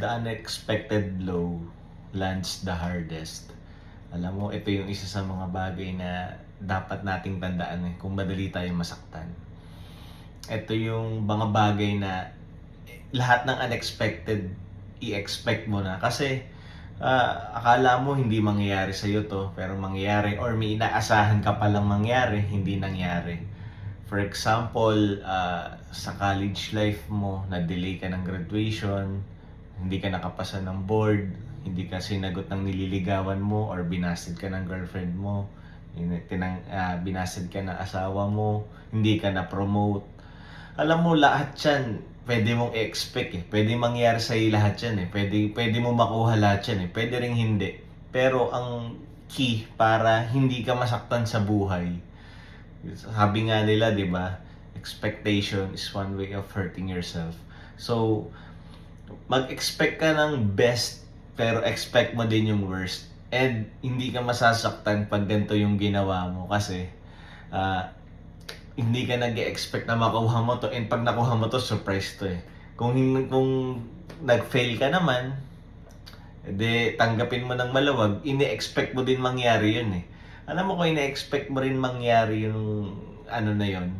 the unexpected blow lands the hardest. Alam mo, ito yung isa sa mga bagay na dapat nating tandaan eh, kung madali tayong masaktan. Ito yung mga bagay na lahat ng unexpected i-expect mo na. Kasi ah, akala mo hindi mangyayari sa'yo to, pero mangyayari or may inaasahan ka palang mangyari, hindi nangyari. For example, ah, sa college life mo, na-delay ka ng graduation, hindi ka nakapasa ng board, hindi ka sinagot ng nililigawan mo or binasted ka ng girlfriend mo, in- tinang, ah, binasted ka ng asawa mo, hindi ka na-promote. Alam mo, lahat yan, pwede mong i-expect eh. Pwede mangyari sa'yo lahat yan eh. Pwede, pwede mo makuha lahat yan eh. Pwede ring hindi. Pero ang key para hindi ka masaktan sa buhay, sabi nga nila, di ba, expectation is one way of hurting yourself. So, mag-expect ka ng best, pero expect mo din yung worst. And hindi ka masasaktan pag ganito yung ginawa mo kasi ah, hindi ka nag expect na makuha mo to and pag nakuha mo to, surprise to eh. Kung, kung nag-fail ka naman, edi tanggapin mo ng maluwag, ini-expect mo din mangyari yun eh. Alam mo kung ini-expect mo rin mangyari yung ano na yun,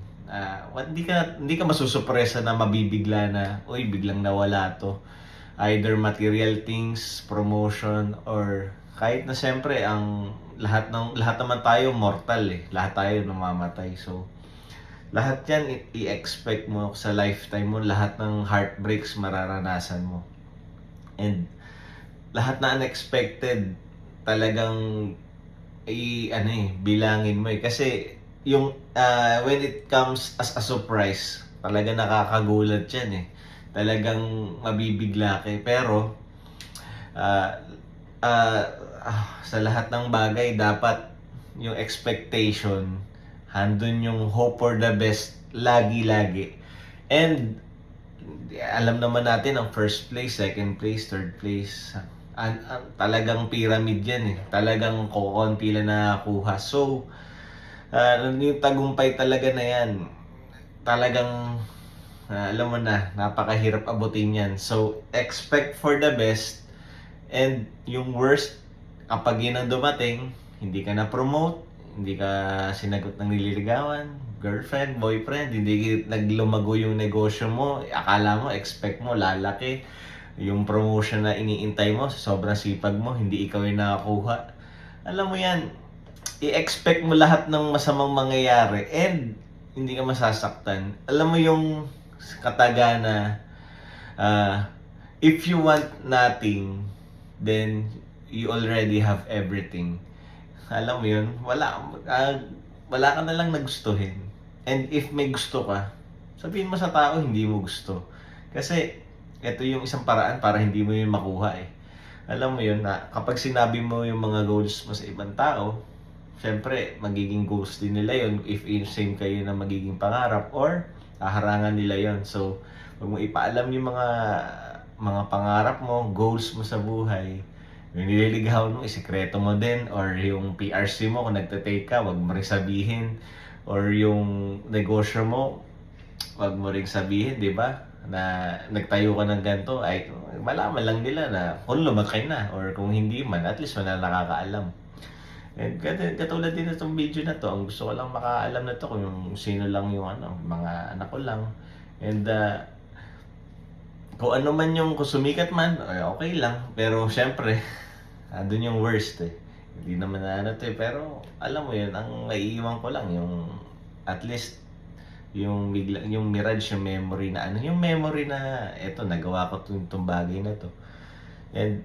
wa- hindi ka hindi ka masusupresa na mabibigla na, uy, biglang nawala to. Either material things, promotion, or kahit na siyempre ang lahat ng lahat naman tayo mortal eh. Lahat tayo namamatay. So lahat 'yan i-expect mo sa lifetime mo, lahat ng heartbreaks mararanasan mo. And lahat na unexpected talagang i ano eh, bilangin mo eh kasi yung ah, when it comes as a surprise, talaga nakakagulat 'yan eh. Talagang mabibigla ka eh. Pero ah ah, ah, sa lahat ng bagay dapat yung expectation handun yung hope for the best lagi-lagi. And alam naman natin ang first place, second place, third place. An, an- talagang pyramid yan eh. Talagang kukunti lang nakakuha. So, ah, yung tagumpay talaga na yan, talagang ah, alam mo na, napakahirap abutin yan. So, expect for the best and yung worst, kapag yun ang dumating, hindi ka na-promote, hindi ka sinagot ng nililigawan, girlfriend, boyfriend, hindi naglumago yung negosyo mo, akala mo, expect mo, lalaki. Yung promotion na iniintay mo, sobrang sipag mo, hindi ikaw yung nakakuha. Alam mo yan, i-expect mo lahat ng masamang mangyayari and hindi ka masasaktan. Alam mo yung kataga na ah, if you want nothing, then you already have everything alam mo yun, wala, ah, wala ka na lang nagustuhin. And if may gusto ka, sabihin mo sa tao hindi mo gusto. Kasi, ito yung isang paraan para hindi mo yun makuha eh. Alam mo yun na kapag sinabi mo yung mga goals mo sa ibang tao, syempre, magiging goals din nila yun if same kayo na magiging pangarap or haharangan nila yon So, wag mo ipaalam yung mga mga pangarap mo, goals mo sa buhay, yung nililigawan mo, isikreto mo din. Or yung PRC mo, kung nagtatake ka, wag mo rin sabihin. Or yung negosyo mo, wag mo rin sabihin, di ba? Na nagtayo ka ng ganito, ay malaman lang nila na kung lumaki na. Or kung hindi man, at least wala nakakaalam. Kat- katulad din itong video na to, ang gusto ko lang makaalam na to kung yung sino lang yung ano, mga anak ko lang. And uh, kung ano man yung kung sumikat man, ay okay lang. Pero syempre, andun yung worst eh. Hindi naman na ano to eh. Pero alam mo yun, ang naiiwan ko lang yung at least yung bigla, yung mirage, yung memory na ano, yung memory na eto, nagawa ko itong, itong bagay na to. And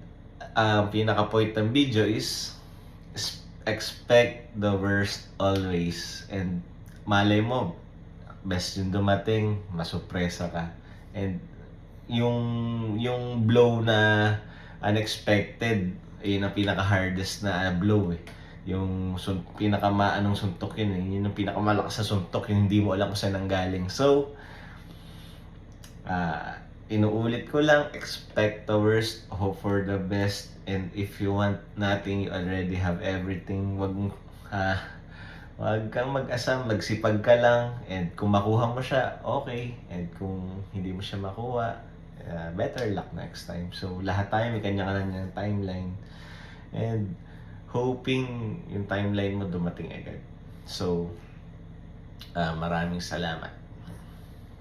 ang pinaka-point ng video is expect the worst always. And malay mo, best yung dumating, masupresa ka. And yung yung blow na unexpected yun ang pinaka hardest na blow eh yung sun pinaka maanong suntok yun eh yun yung pinaka malakas sa suntok yung hindi mo alam kung saan nanggaling so ah inuulit ko lang expect the worst hope for the best and if you want nothing you already have everything wag ah wag kang mag-asam magsipag ka lang and kung makuha mo siya okay and kung hindi mo siya makuha Uh, better luck next time. So, lahat tayo may kanya-kanya timeline. And hoping yung timeline mo dumating agad. So, ah, maraming salamat.